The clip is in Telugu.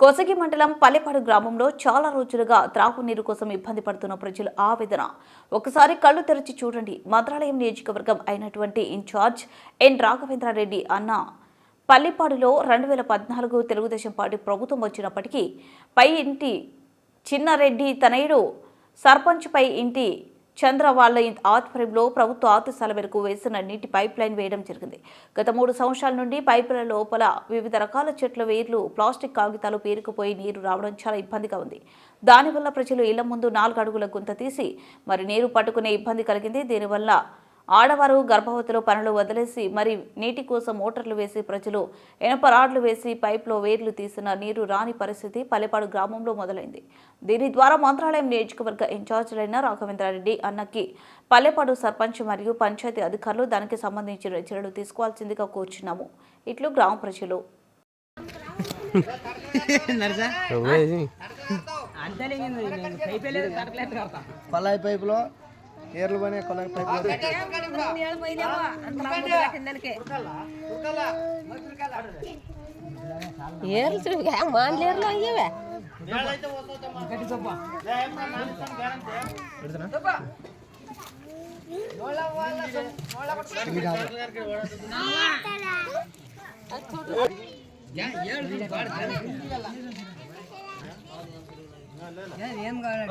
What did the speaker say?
కొసగి మండలం పల్లెపాడు గ్రామంలో చాలా రోజులుగా త్రాగునీరు కోసం ఇబ్బంది పడుతున్న ప్రజలు ఆవేదన. ఒకసారి కళ్ళు తెరిచి చూడండి. మంత్రాలయం నియోజకవర్గం అయినటువంటి ఇన్ఛార్జ్ ఎన్. రాఘవేంద్రారెడ్డి అన్న. పల్లెపాడులో రెండు వేల పద్నాలుగు తెలుగుదేశం పార్టీ ప్రభుత్వం వచ్చినప్పటికీ పై ఇంటి చిన్నారెడ్డి తనయుడు సర్పంచ్పై ఇంటి చంద్ర వాళ్ళ ఆధ్వర్యంలో ప్రభుత్వ ఆదేశాల మేరకు వేసిన నీటి పైప్ లైన్ వేయడం జరిగింది. గత మూడు సంవత్సరాల నుండి పైపుల లోపల వివిధ రకాల చెట్ల వేర్లు ప్లాస్టిక్ కాగితాలు పేరుకుపోయి నీరు రావడం చాలా ఇబ్బందిగా ఉంది. దానివల్ల ప్రజలు ఇళ్ళ ముందు నాలుగు అడుగుల గుంత తీసి మరి నీరు పట్టుకునే ఇబ్బంది కలిగింది. దీనివల్ల ఆడవారు గర్భవతిలో పనులు వదిలేసి మరి నీటి కోసం మోటార్లు వేసి ప్రజలు ఇనప రాడ్లు వేసి పైప్లో వేర్లు తీసిన నీరు రాని పరిస్థితి పల్లెపాడు గ్రామంలో మొదలైంది. దీని ద్వారా మంత్రాలయం నియోజకవర్గ ఇన్ఛార్జీలైన రాఘవేంద్రారెడ్డి అన్నకి పల్లెపాడు సర్పంచ్ మరియు పంచాయతీ అధికారులు దానికి సంబంధించిన చర్యలు తీసుకోవాల్సిందిగా కోరుచున్నాము. ఇట్లు గ్రామ ప్రజలు. కొలాయి పైపులో ಏರ್ಲು ಬನ್ನಿ ಕೊಲಂಗ್ ಪೈಪ್ ಏರ್ಲು ತಿರುಗಿ ಹ್ಯಾಂಗ ಮಾನ್ಲಿ ಏರ್ಲು ಹಂಗಿವೆ ಏನ್ ಕಾರಣ